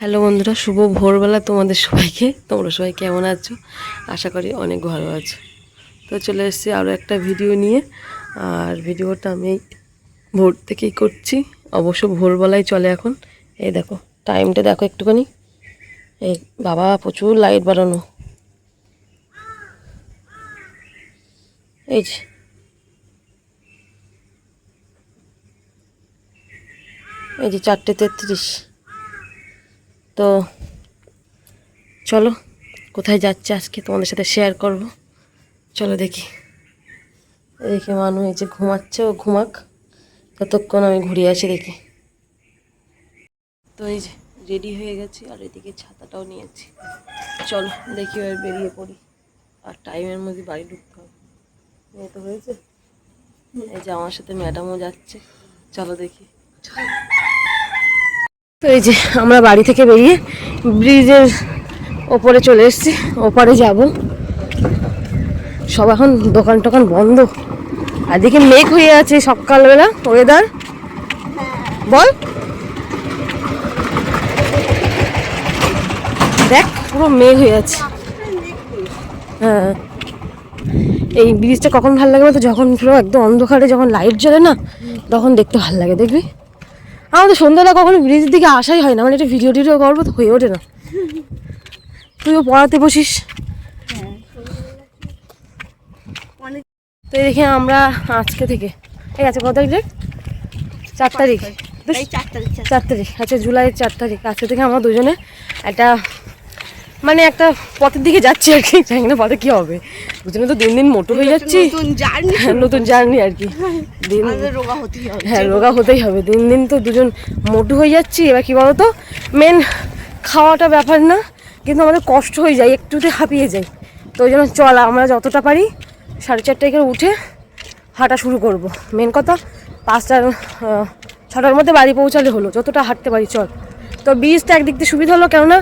Hello বন্ধুরা, শুভ ভোরবেলা তোমাদের সবাইকে। তোমরা সবাই কেমন আছো? আশা করি অনেক ভালো আছো। তো চলে এসেছি আরও একটা ভিডিও নিয়ে। আর ভিডিওটা আমি ভোর থেকেই করছি। অবশ্য ভোরবেলায় চলে এখন। এই দেখো টাইমটা দেখো একটুখানি। এই বাবা, প্রচুর লাইট বাড়ানো। এই যে। এই যে চারটে তেত্রিশ। তো চলো, কোথায় যাচ্ছে আজকে তোমাদের সাথে শেয়ার করব। চলো দেখি। দেখি মানুষ এই যে ঘুমাচ্ছে, ও ঘুমাক। ততক্ষণ আমি ঘুরিয়ে আসি দেখি। তো এই যে রেডি হয়ে গেছি, আর এদিকে ছাতাটাও নিয়েছি। চলো দেখি এবার বেরিয়ে পড়ি। আর টাইমের মধ্যে বাড়ি ঢুকতে হবে। এই তো হয়েছে। এই যে আমার সাথে ম্যাডামও যাচ্ছে। চলো দেখি। তো এই যে আমরা বাড়ি থেকে বেরিয়ে ব্রিজের ওপরে চলে এসেছি, ওপারে যাব। সব এখন দোকান টোকান বন্ধ। আর দেখি মেঘ হয়ে আছে সকালবেলা ওয়েদার বল। দেখ, পুরো মেঘ হয়ে আছে। হ্যাঁ। এই ব্রিজটা কখন ভালো লাগে বলতো? যখন পুরো একদম অন্ধকারে যখন লাইট জ্বলে না, তখন দেখতে ভালো লাগে, দেখবি? আমাদের সন্ধ্যাবেলা কখনো ব্রিজের দিকে আসাই হয় না মানে একটা ভিডিও টিডিও করব তো হয়ে ওঠে না। তুইও পড়াতে বসিস। তো এই দেখে আমরা আজকে থেকে ঠিক আছে কত তারিখ? চার তারিখ। চার তারিখ চার চার তারিখ আচ্ছা জুলাইয়ের চার তারিখ। আজকে থেকে আমরা দুজনে একটা মানে একটা পথের দিকে যাচ্ছি আর কি জানি না পথে কি হবে। দুজনে তো দিন দিন মোটো হয়ে যাচ্ছি। নতুন জার্নি হ্যাঁ, নতুন জার্নি আর কি। দিন আমাদের রোগা হতেই হবে হ্যাঁ রোগা হতেই হবে। দিন দিন তো দুজন মোটু হয়ে যাচ্ছি এবার কি বলতো? মেন খাওয়াটা ব্যাপার না কিন্তু আমাদের কষ্ট হয়ে যায় একটুতে হাঁপিয়ে যাই। তো ওই জন্য চল আমরা যতটা পারি সাড়ে চারটায় করে উঠে হাঁটা শুরু করব। মেন কথা পাঁচটার ছটার মধ্যে বাড়ি পৌঁছালে হলো যতটা হাঁটতে পারি চল। তো ব্রিজটা একদিক দিয়ে সুবিধা হলো কেননা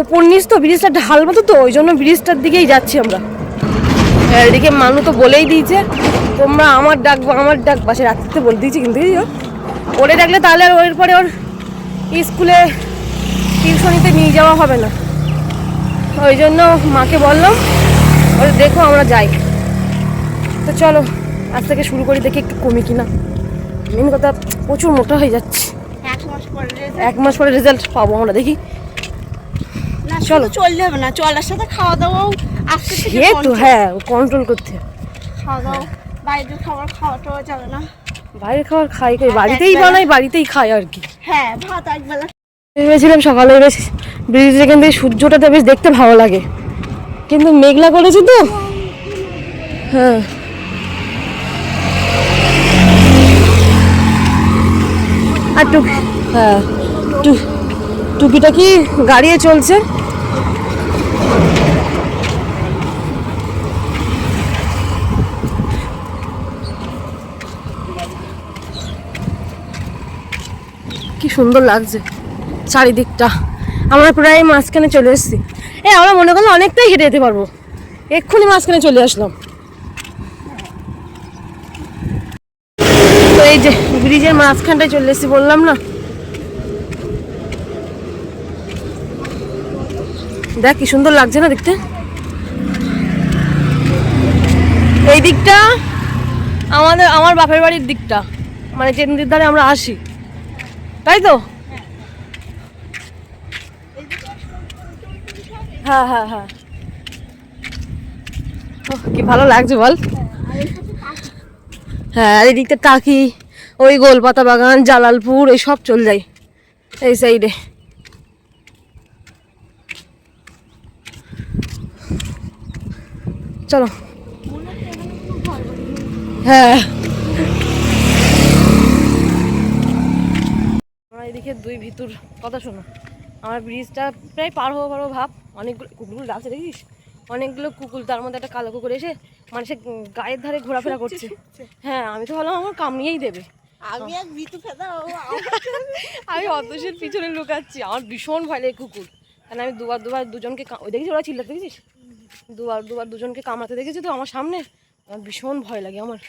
উপর নিচ তো ব্রিজটা ঢাল মতো তো, ওই জন্য ব্রিজটার দিকেই যাচ্ছি আমরা। এদিকে মানু তো বলেই দিয়েছে, তোমরা আমার ডাকবো আমার ডাক বাসে রাত্রিতে বলে দিয়েছি কিন্তু ওরে ডাকলে তাহলে আর ওর পরে ওর স্কুলে টিউশনিতে নিয়ে যাওয়া হবে না। ওই জন্য মাকে বললাম ওরে দেখো আমরা যাই। তো চলো, আজ থেকে শুরু করি, দেখি একটু কমি কিনা। মেন কথা, প্রচুর মোটা হয়ে যাচ্ছে এক মাস পরে result- এক মাস পরে রেজাল্ট পাবো আমরা দেখি। না চলো। চলো। চললে হবে না চলার সাথে খাওয়া দাওয়াও আজকে সে তো। হ্যাঁ কন্ট্রোল করতে খাওয়া দাওয়া বাইরের খাবার খাওয়া টাওয়া যাবে না। বাইরে খাবার খাই খাই বাড়িতেই বানাই বাড়িতেই খাই আর কি। হ্যাঁ ভাত একবেলা ভেবেছিলাম সকালে বেশ ব্রিজের এখান থেকে সূর্যটাতে বেশ দেখতে ভালো লাগে। কিন্তু মেঘলা করেছে তো। হ্যাঁ। আর টুকি হ্যাঁ। টু- টুকিটা কি গাড়িয়ে চলছে? কি সুন্দর লাগছে চারিদিকটা। আমরা প্রায় মাঝখানে চলে এসেছি। এ, আমরা মনে করলে অনেকটাই হেঁটে যেতে পারব। এক্ষুনি মাঝখানে চলে আসলাম। তো এই যে ব্রিজের মাঝখানটায় চলে এসেছি বললাম না? দেখ, কি সুন্দর লাগছে না দেখতে? এই দিকটা আমাদের, আমার বাপের বাড়ির দিকটা। মানে যে নদীর ধারে আমরা আসি। তাই তো? হ্যাঁ হ্যাঁ হ্যাঁ। কি ভালো লাগছে বল। হ্যাঁ আর এদিকটা টাকি ওই গোলপাতা বাগান, জালালপুর, এই সব চল যাই এই সাইডে চলো। হ্যাঁ। আমরা এদিকে দুই ভিতর কথা শোনো। আমার ব্রিজটা প্রায় পার হব পারব ভাব। অনেকগুলো কুকুরগুলো আছে দেখিস? অনেকগুলো কুকুর তার মধ্যে একটা কালো কুকুর এসে মানুষের গায়ের ধারে ঘোরাফেরা করছে। হ্যাঁ আমি তো ভাবলাম আমার কামড়িয়েই দেবে। আমি এক ভিতু আমি অতসের পিছনে লুকাচ্ছি। আমার ভীষণ ভয় লাগে কুকুর। কারণ আমি দুবার দুবার দুজনকে ওই দেখেছি ওরা চিল্লাতে দেখেছিস দুবার দুবার দুজনকে কামড়াতে দেখেছি তো আমার সামনে। আমার ভীষণ ভয় লাগে আমার।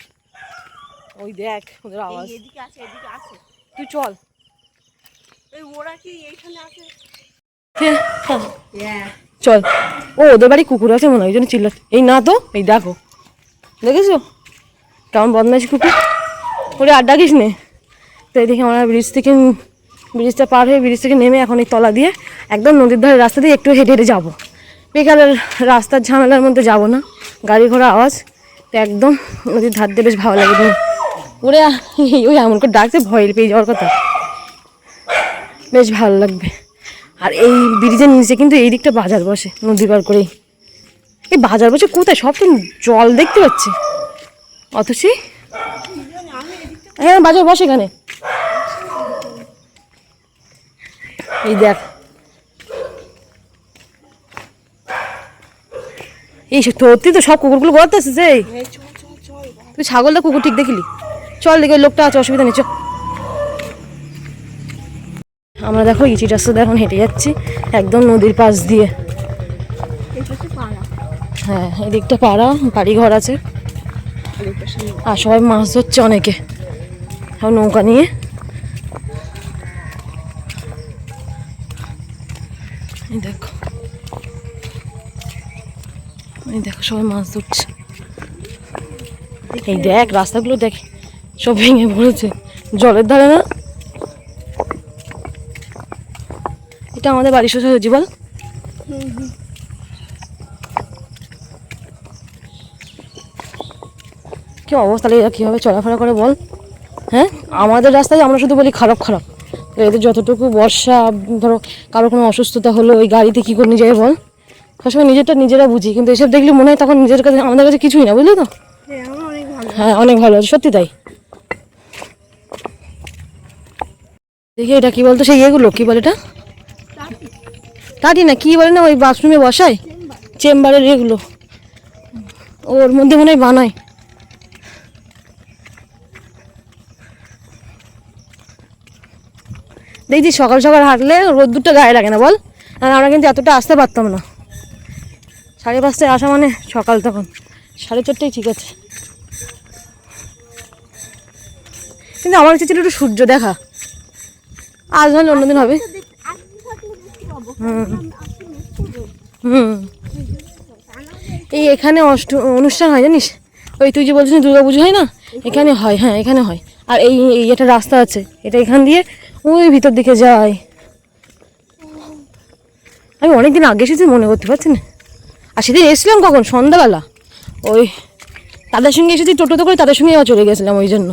ওই দেখ ওদের আওয়াজ। এদিকে আছে এদিকে আছে। তুই চল। এই ওরা কি এইখানে আছে? হ্যাঁ চল। ও ওদের বাড়ি কুকুর আছে মনে হয় ওই জন্য চিল্লা এই না তো এই দেখো। দেখেছ? কেমন বদমাইশ কুকুর। ওরে আর ডাকিস নে। তো এদিকে আমরা ব্রিজ থেকে ব্রিজটা পার হয়ে ব্রিজ থেকে নেমে এখন এই তলা দিয়ে একদম নদীর ধারে রাস্তা দিয়ে একটু হেঁটে হেঁটে যাব। বেকারের রাস্তার ঝামেলার মধ্যে যাব না। গাড়ি ঘোড়া আওয়াজ, তো একদম নদীর ধার দিয়ে বেশ ভালো লাগে ওরে, ওই এমন করে ডাকছে, ভয় পেয়ে যাওয়ার কথা। বেশ ভালো লাগবে। আর এই ব্রিজের নিচে কিন্তু এই দিকটা বাজার বসে, নদী পার করেই। এই বাজার বসে কোথায়? সব তো জল দেখতে পাচ্ছি। অথচ হ্যাঁ বাজার বসে এখানে। এই দেখ এই সত্যি তো সব কুকুরগুলো গড়াতে চল চল চল তুই ছাগলটা কুকুর ঠিক দেখিলি? চল দেখে লোকটা আছে, অসুবিধা নেই চ আমরা দেখো ইচি রাস্তা দিয়ে এখন হেঁটে যাচ্ছি, একদম নদীর পাশ দিয়ে। হ্যাঁ এদিকটা পাড়া বাড়ি ঘর আছে। আর সবাই মাছ ধরছে অনেকে। সব নৌকা নিয়ে এই দেখো এই দেখো সবাই মাছ ধরছে। এই দেখ, রাস্তাগুলো দেখ, সব ভেঙে পড়েছে। জলের ধারে না? এটা আমাদের বাড়ির সোজা বল। কি অবস্থা এরা কীভাবে চলাফেরা করে, বল? হ্যাঁ? আমাদের রাস্তায় আমরা শুধু বলি খারাপ খারাপ। এদের যতটুকু বর্ষা, ধরো, কারও কোনো অসুস্থতা হলো, ওই গাড়িতে কী করে নিয়ে যাবে বল? সবসময় নিজেরটা নিজেরা বুঝি কিন্তু এসব দেখলে মনে হয় তখন নিজের কাছে আমাদের কাছে কিছুই না বুঝলি তো? হ্যাঁ অনেক ভালো হ্যাঁ অনেক ভালো আছে সত্যি তাই। দেখি এটা কি বলতো সেই এগুলো কি বলে এটা? টাটি না কি বলে না ওই বাথরুমে বসায়? চেম্বারের এগুলো ওর মধ্যে মনে হয় বানায়। দেখছি সকাল সকাল হাঁটলে রোদ্দুরটা গায়ে লাগে না বল? আর আমরা কিন্তু এতটা আসতে পারতাম না। সাড়ে পাঁচটায় আসা মানে সকাল তখন। সাড়ে চারটেই ঠিক আছে। কিন্তু আমার ইচ্ছে ছিল একটু সূর্য দেখা। আজ হলে অন্যদিন হবে। হুম। এই এখানে অষ্ট, অনুষ্ঠান হয় জানিস? ওই তুই যে বলছিস দুর্গা পুজো হয় না? এখানে হয় হ্যাঁ এখানে হয়। আর এই এই একটা রাস্তা আছে। এটা এখান দিয়ে ওই ভিতর দিকে যায়। আমি অনেকদিন আগে এসেছি, মনে করতে পারছি না। আর সেদিন এসেছিলাম কখন? সন্ধ্যাবেলা? ওই তাদের সঙ্গে এসেছি টোটোতে করে তাদের সঙ্গে চলে গেছিলাম ওই জন্য।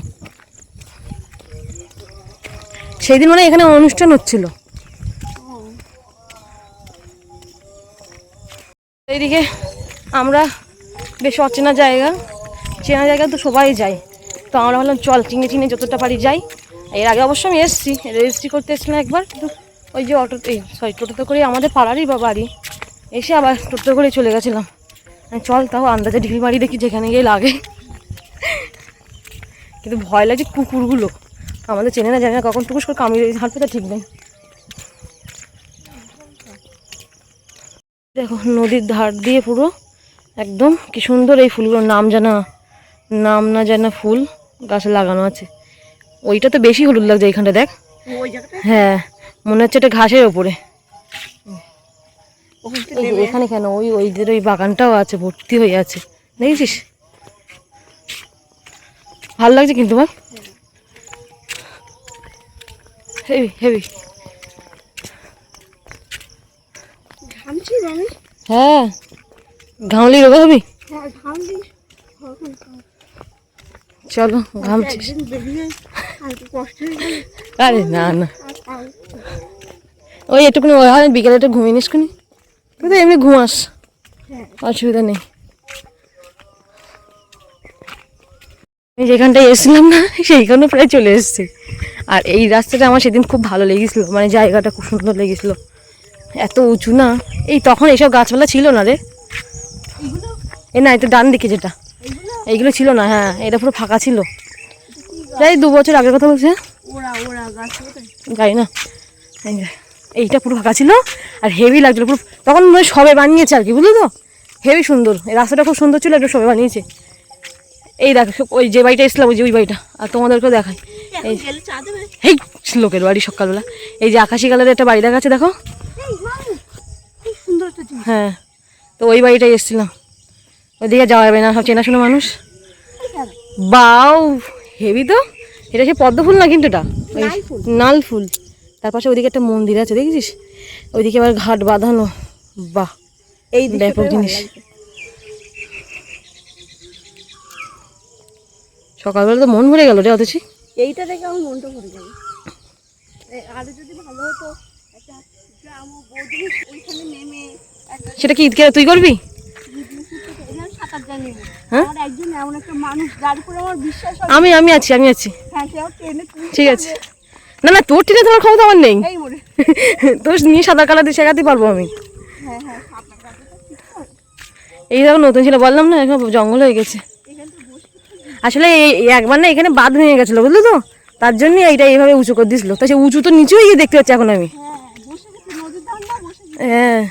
সেই দিন মানে এখানে অনুষ্ঠান হচ্ছিল। এইদিকে আমরা বেশ অচেনা জায়গা। চেনা জায়গা তো সবাই যায়। তো আমরা ভাবলাম, চল চিনে চিনে যতটা পারি যাই। এর আগে অবশ্য আমি এসেছি রেজিস্ট্রি করতে এসেছিলাম একবার। কিন্তু ওই যে অটো, এই সরি টোটোতে করে আমাদের পাড়ারই বা বাড়ি। এসে আবার টোটোতে করে চলে গেছিলাম। চল তাও আন্দাজে ঢিল মারি দেখি যেখানে গিয়ে লাগে। কিন্তু ভয় লাগছে কুকুরগুলো। আমাদের চেনে না জানে না কখন টুকুস করে কামড়ে হাঁটবে তা ঠিক নেই। দেখো নদীর ধার দিয়ে পুরো একদম কি সুন্দর এই ফুলগুলোর নাম জানা নাম না জানা ফুল গাছে লাগানো আছে। ওইটা তো বেশি হলুদ লাগছে এইখানটা দেখ। হ্যাঁ মনে হচ্ছে এটা ঘাসের ওপরে। এখানে কেন? ওই ওইদের ওই বাগানটাও আছে ভর্তি হয়ে আছে। দেখেছিস? ভালো লাগছে কিন্তু বল হেভি হেভি ঘামছি হ্যাঁ। ঘামলি রোগা হবি? হ্যাঁ ঘামছি। চলো বেরিয়ে আর না না। ওই একটুখানি ওই হয় বিকেলে একটু ঘুমিয়ে নিস তুই তো এমনি ঘুমাস। হ্যাঁ অসুবিধা নেই। আমি যেখানটায় এসেছিলাম না সেইখানে প্রায় চলে এসেছি। আর এই রাস্তাটা আমার সেদিন খুব ভালো লেগেছিল মানে জায়গাটা খুব সুন্দর লেগেছিল। এত উঁচু না এই তখন এইসব গাছপালা ছিল না রে। এ না এটা ডান দিকে যেটা। এইগুলো ছিল না হ্যাঁ এটা পুরো ফাঁকা ছিল। প্রায় দু বছর আগের কথা বলছে ওরা যাই না। এইটা পুরো ফাঁকা ছিল আর হেভি লাগছিল পুরো। তখন মনে হয় সবে বানিয়েছে আর কি বুঝলি তো? হেভি সুন্দর। এই রাস্তাটা খুব সুন্দর ছিল একটু সবে বানিয়েছে। এই দেখ ওই যে বাড়িটা এসলাম ওই যে ওই বাড়িটা। আর তোমাদেরকেও দেখাই। হেই লোকের বাড়ি সকালবেলা। এই যে আকাশি কালারের একটা বাড়ি দেখাচ্ছে দেখো। হ্যাঁ তো ওই বাড়িটাই এসেছিলাম। ওইদিকে যাওয়া যাবে না সব চেনা চেনাশোনা মানুষ। বাউ হেভি তো? এটা সে পদ্ম ফুল না কিন্তু এটা? নাল ফুল। তার পাশে ওইদিকে একটা মন্দির আছে দেখেছিস? ওইদিকে আবার ঘাট বাঁধানো। বাহ এই ব্যাপক জিনিস। সকালবেলা তো মন ভরে গেল রে অথচ। এইটা দেখে আমার মনটা ভরে আরও যদি ভালো হতো একটা সেটা কি ঈদকে তুই করবি। হ্যাঁ? আমি আমি আছি আমি আছি। হ্যাঁ ঠিক আছে। না না তোর টিনে তোমার ক্ষমতা আমার নেই। তোর নিয়ে সাঁতার কালাতে শেখাতে পারব আমি। হ্যাঁ হ্যাঁ এই দেখো নতুন ছিল বললাম না এখন জঙ্গল হয়ে গেছে। আসলে এই একবার না এখানে বাদ ভেঙে গেছিল বুঝলো তো? তার জন্যই এইটা এইভাবে উঁচু করে দিছিল তাই সে উঁচু তো নিচেই গিয়ে দেখতে পাচ্ছি এখন আমি। হ্যাঁ হ্যাঁ।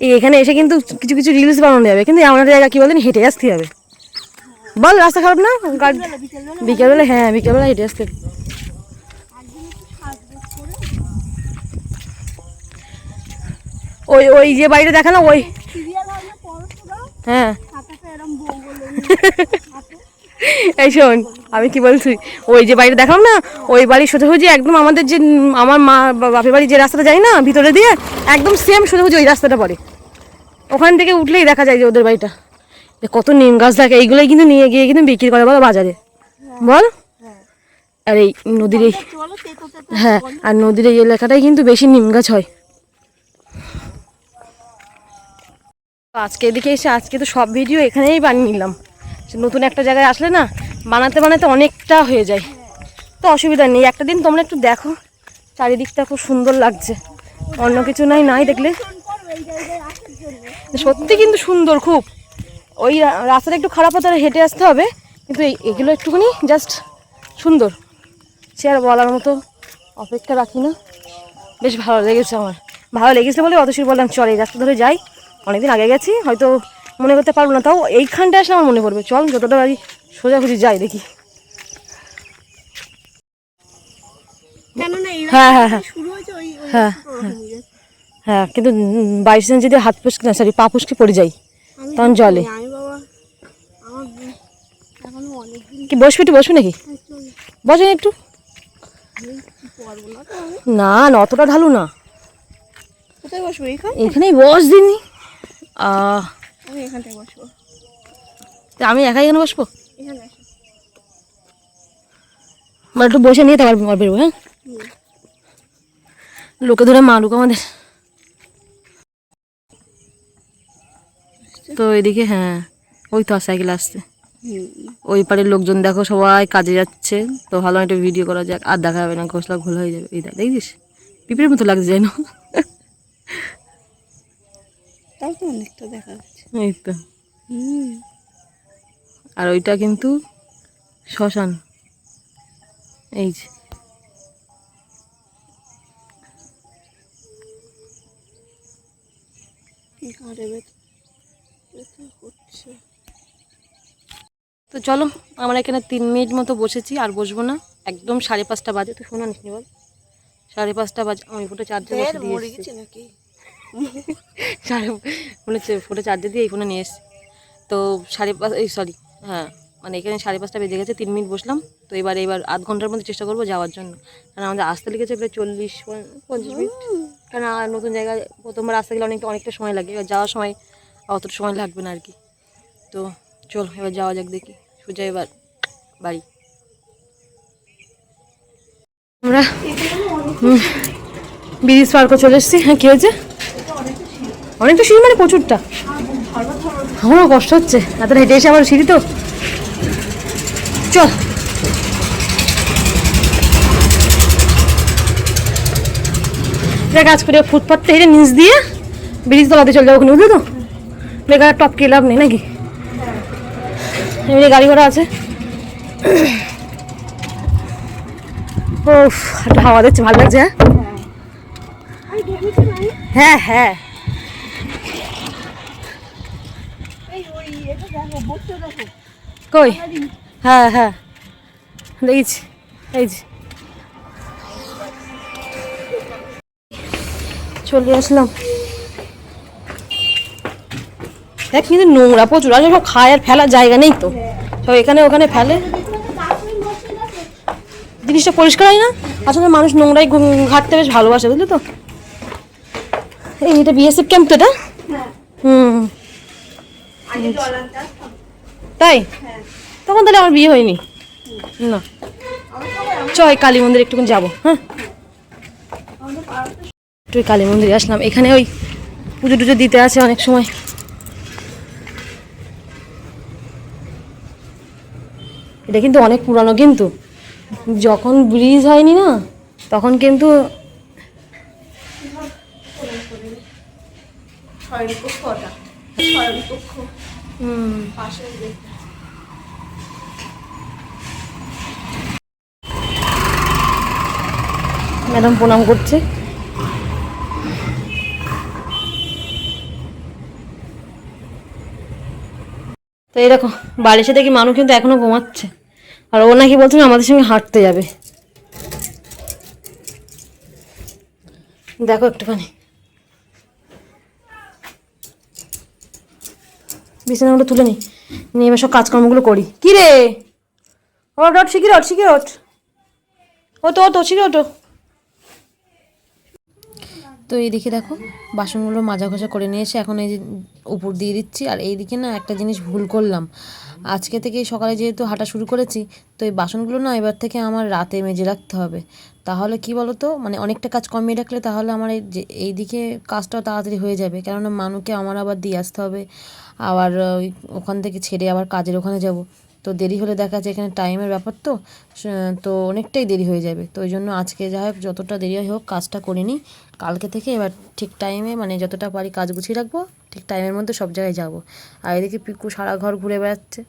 এখানে এসে কিন্তু কিছু কিছু রিলস বানানো যাবে। কিন্তু একটা জায়গা কি বলেন হেঁটে আসতে হবে। বল রাস্তা খারাপ না? গাড়ি বিকেলবেলা। হ্যাঁ বিকেলবেলা হেঁটে আসতে হবে। ওই ওই যে বাড়িটা দেখা না ওই হয়। এই শোন আমি কি বলছি? ওই যে বাড়িটা দেখাম না ওই বাড়ির সোজাসুজি একদম আমাদের যে আমার মা বাপের বাড়ি যে রাস্তাটা যায় না ভিতরে দিয়ে একদম সেম সোজাসুজি ওই রাস্তাটা পড়ে। ওখান থেকে উঠলেই দেখা যায় যে ওদের বাড়িটা। কত নিম গাছ থাকে এইগুলোই কিন্তু নিয়ে গিয়ে কিন্তু বিক্রি করে বলো বাজারে। বল। আর এই নদীর এই হ্যাঁ আর নদীর এই এলাকাটাই কিন্তু বেশি নিম গাছ হয়। আজকে এদিকে এসে আজকে তো সব ভিডিও এখানেই বানিয়ে নিলাম। নতুন একটা জায়গায় আসলে না, বানাতে বানাতে অনেকটা হয়ে যায়। তো অসুবিধা নেই, একটা দিন তোমরা একটু দেখো। চারিদিকটা খুব সুন্দর লাগছে। অন্য কিছু নাই নাই দেখলে। সত্যি কিন্তু সুন্দর খুব। ওই রাস্তাটা একটু খারাপ হতে হেঁটে আসতে হবে। কিন্তু এগুলো একটুখানি জাস্ট সুন্দর। সে আর বলার মতো অপেক্ষা রাখি না। বেশ ভালো লেগেছে আমার। ভালো লেগেছে বলে অতসী বললাম, চলে রাস্তা ধরে যাই। অনেকদিন আগে গেছি হয়তো মনে করতে পারব না তাও এইখানটা আসলে আমার মনে পড়বে। চল যতটা বাড়ি সোজাসুজি যাই দেখি। হ্যাঁ হ্যাঁ হ্যাঁ। হ্যাঁ। হ্যাঁ কিন্তু বাইশ দিন যদি হাত ফুসকে না সরি পা ফুসকে পড়ে যাই তখন জলে। কি বসবি একটু বসবি নাকি? চলে। বসেন একটু। না না অতটা ঢালু না। এখানেই বস দিনই। আহ, আমি বসবো। তা আমি একাই এখানে বসবো? এখানে মানে একটু বসে নিয়ে তারপর বেরোবো হ্যাঁ? লোকে ধরে মারুক আমাদের। তো এদিকে হ্যাঁ ওই তো সাইকেল আসছে। ওই পাড়ের লোকজন দেখো সবাই কাজে যাচ্ছে। তো ভালো একটা ভিডিও করা যাক আর দেখা হবে না ঘোষলা ঘোল হয়ে যাবে। এই দেখ দেখছিস পিঁপড়ের মতো লাগছে যেন। তাও তো অনেকটা দেখা যাচ্ছে। এই তো। হুম। আর ওইটা কিন্তু শ্মশান। এই যে। তো চলো আমরা এখানে তিন মিনিট মতো বসেছি আর বসবো না। একদম সাড়ে পাঁচটা বাজে। তো শোনা নিসনি বল সাড়ে পাঁচটা বাজে আমি ফোটো চার্জে বসে দিয়ে মরে গেছে নাকি? সাড়ে, ফোনে ফোটো চার্জে দিয়ে এই ফোনে নিয়ে এসেছি। তো সাড়ে পাঁচ, এই সরি হ্যাঁ মানে এখানে সাড়ে পাঁচটা বেজে গেছে, তিন মিনিট বসলাম। তো এবার এবার আধ ঘণ্টার মধ্যে চেষ্টা করব যাওয়ার জন্য। কারণ আমাদের আসতে লেগেছে প্রায় চল্লিশ পঞ্চাশ মিনিট। কারণ নতুন জায়গায় প্রথমবার আসতে গেলে অনেকটা অনেকটা সময় লাগে। এবার যাওয়ার সময় অতটা সময় লাগবে না আর কি। তো চল, এবার যাওয়া যাক দেখি। সোজা এবার বাড়ি। আমরা ব্রিজ পার করে চলে এসেছি। হ্যাঁ কী হয়েছে? অনেকটা সিঁড়ি মানে প্রচুরটা। আমারও কষ্ট হচ্ছে। এত হেঁটে এসে আবার সিঁড়ি তো। চল। এটা কাজ করে ফুটপাথটা হেঁটে নিচ দিয়ে ব্রিজ তলাতে চলে যাব ওখানে বুঝলি তো? বেকার টপকে লাভ নেই নাকি? এমনি গাড়ি ঘোড়া আছে। ও একটা হাওয়া দিচ্ছে ভালো লাগছে হ্যাঁ? আমি হ্যাঁ হ্যাঁ এই ওই এটা দেখো বসে দেখো কই? হ্যাঁ হ্যাঁ। দেখেছি এই যে। চলে আসলাম। দেখ কিন্তু নোংরা প্রচুর। আর সব খায় আর ফেলার জায়গা নেই তো। সব এখানে ওখানে ফেলে। জিনিসটা পরিষ্কার হয় না? আসলে মানুষ নোংরাই ঘাটতে বেশ ভালোবাসে বুঝলি তো? এই এটা বিএসএফ ক্যাম্প তো এটা? হ্যাঁ। হুম আগে জল আনতে আসতাম তাই? হ্যাঁ। তখন তাহলে আমার বিয়ে হয়নি? না। চয় কালী মন্দির একটুখানি যাব হ্যাঁ? একটু কালী মন্দিরে আসলাম। এখানে ওই পুজো টুজো দিতে আছে অনেক সময়। এটা কিন্তু অনেক পুরানো কিন্তু। যখন ব্রিজ হয়নি না তখন কিন্তু ছয় ম্যাডাম প্রণাম করছে। তো দেখো, বাড়ি এসে দেখি মানুষ কিন্তু এখনও ঘুমাচ্ছে। আর ও নাকি বলছিল আমাদের সঙ্গে হাঁটতে যাবে। দেখো একটুখানি। বিছানাগুলো তুলে নি। নিয়ে এবার সব কাজকর্মগুলো করি। কি রে? ওট ওট শিখির ওট শিখির ওট ও তো ও তো শিখির ওটো তো এইদিকে দেখো, বাসনগুলো মাজা ঘষা করে নিয়ে এসে এখন এই যে উপর দিয়ে দিচ্ছি। আর এইদিকে না একটা জিনিস ভুল করলাম। আজকে থেকে সকালে যেহেতু হাঁটা শুরু করেছি, তো এই বাসনগুলো না এবার থেকে আমার রাতে মেজে রাখতে হবে। তাহলে কি বলো তো মানে অনেকটা কাজ কমিয়ে রাখলে তাহলে আমার এই যে এইদিকে কাজটাও তাড়াতাড়ি হয়ে যাবে। কেননা মানুকে আমার আবার দিয়ে আসতে হবে। আবার ওখান থেকে ছেড়ে আবার কাজের ওখানে যাব। তো দেরি হলে দেখা যাচ্ছে এখানে টাইমের ব্যাপার তো তো অনেকটাই দেরি হয়ে যাবে। তো ওই জন্য আজকে যা হোক, যতটা দেরি হয় হোক, কাজটা করে নিই। কালকে থেকে এবার ঠিক টাইমে মানে যতটা পারি কাজ গুছিয়ে রাখব, ঠিক টাইমের মধ্যে সব জায়গায় যাব। আর এদিকে পিকু সারা ঘর ঘুরে বেড়াচ্ছে।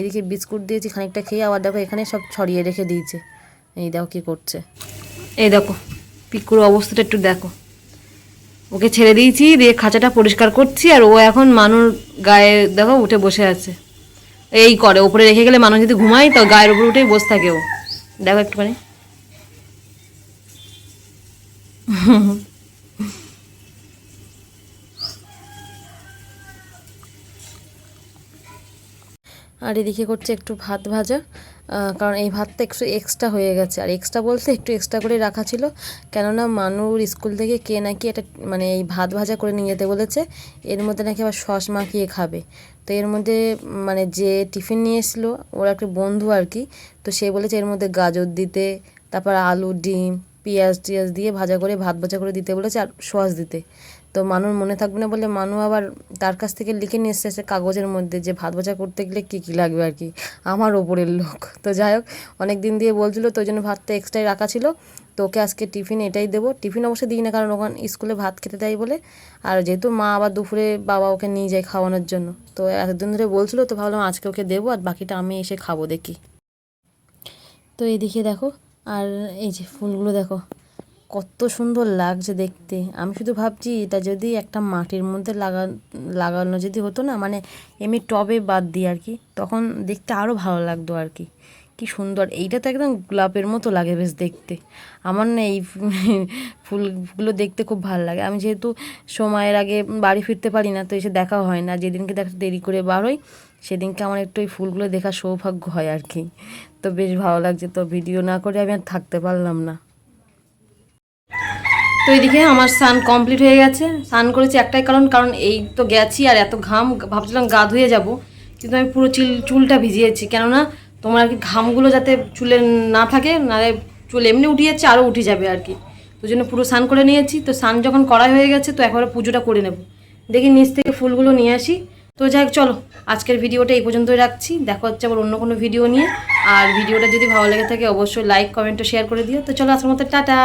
এদিকে বিস্কুট দিয়েছি, খানিকটা খেয়ে আবার দেখো এখানে সব ছড়িয়ে রেখে দিয়েছে। এই দেখো কী করছে। এই দেখো, পিকুর অবস্থাটা একটু দেখো। ওকে ছেড়ে দিয়েছি, দিয়ে খাঁচাটা পরিষ্কার করছি, আর ও এখন মানুর গায়ে দেখো উঠে বসে আছে। এই করে, ওপরে রেখে গেলে মানুষ যদি ঘুমায়, তো গায়ের উপর উঠেই বসে থাকে ও। দেখো একটুখানি। আর এদিকে করছে একটু ভাত ভাজা। কারণ এই ভাতটা একটু এক্সট্রা হয়ে গেছে। আর এক্সট্রা বলতে একটু এক্সট্রা করে রাখা ছিল। কেননা মানুর স্কুল থেকে কে নাকি এটা মানে এই ভাত ভাজা করে নিয়ে যেতে বলেছে। এর মধ্যে নাকি আবার সস মাখিয়ে খাবে। তো এর মধ্যে মানে যে টিফিন নিয়ে এসেছিল, ওর একটা বন্ধু আর কি, তো সে বলেছে এর মধ্যে গাজর দিতে, তারপর আলু ডিম, পেঁয়াজ টিয়াজ দিয়ে ভাজা করে, ভাত ভাজা করে দিতে বলেছে, আর সস দিতে। তো মানুর মনে থাকবে না বলে মানু আবার তার কাছ থেকে লিখে নিয়ে এসেছে কাগজের মধ্যে যে ভাত ভাজা করতে গেলে কী কী লাগবে আর কি। আমার ওপরের লোক। তো যাই হোক অনেক দিন দিয়ে বলছিল তো ওই জন্য ভাতটা এক্সট্রাই রাখা ছিল। তো ওকে আজকে টিফিন এটাই দেবো। টিফিন অবশ্যই দিই না, কারণ ওখানে স্কুলে ভাত খেতে দেয় বলে। আর যেহেতু মা আবার দুপুরে বাবা ওকে নিয়ে যায় খাওয়ানোর জন্য। তো এতদিন ধরে বলছিল, তো ভাবলাম আজকে ওকে দেবো আর বাকিটা আমি এসে খাব দেখি। তো এদিকে দেখো, আর এই যে ফুলগুলো দেখো। কত সুন্দর লাগছে দেখতে। আমি শুধু ভাবছি এটা যদি একটা মাটির মধ্যে লাগা, লাগানো যদি হতো না মানে এমনি টবে বাদ দিই আর কি, তখন দেখতে আরও ভালো লাগতো আর কি। কি সুন্দর। এইটা তো একদম গোলাপের মতো লাগে বেশ দেখতে। আমার না এই ফুলগুলো দেখতে খুব ভালো লাগে। আমি যেহেতু সময়ের আগে বাড়ি ফিরতে পারি না, তো এসে দেখা হয় না। যেদিনকে দেখা, দেরি করে বার হই, সেদিনকে আমার একটু ওই ফুলগুলো দেখার সৌভাগ্য হয় আর কি। তো বেশ ভালো লাগছে। তো ভিডিও না করে আমি আর থাকতে পারলাম না। তো এইদিকে আমার স্নান কমপ্লিট হয়ে গেছে। স্নান করেছি একটাই কারণ কারণ এই তো গেছি আর এত ঘাম, ভাবছিলাম গা ধুয়ে যাব, কিন্তু আমি পুরো চুল, চুলটা ভিজিয়েছি। কেননা তোমার আর কি ঘামগুলো যাতে চুলে না থাকে, নাহলে চুল এমনি উঠে যাচ্ছে আরও উঠে যাবে আর কি। তো জন্য পুরো স্নান করে নিয়েছি। তো স্নান যখন করা হয়ে গেছে, তো একবারে পুজোটা করে নেব। দেখি নিচ থেকে ফুলগুলো নিয়ে আসি। তো যাই হোক, চলো, আজকের ভিডিওটা এই পর্যন্তই রাখছি। দেখা হচ্ছে আবার অন্য কোনো ভিডিও নিয়ে। আর ভিডিওটা যদি ভালো লেগে থাকে, অবশ্যই লাইক কমেন্ট শেয়ার করে দিও। তো চলো আসার মতো টাটা।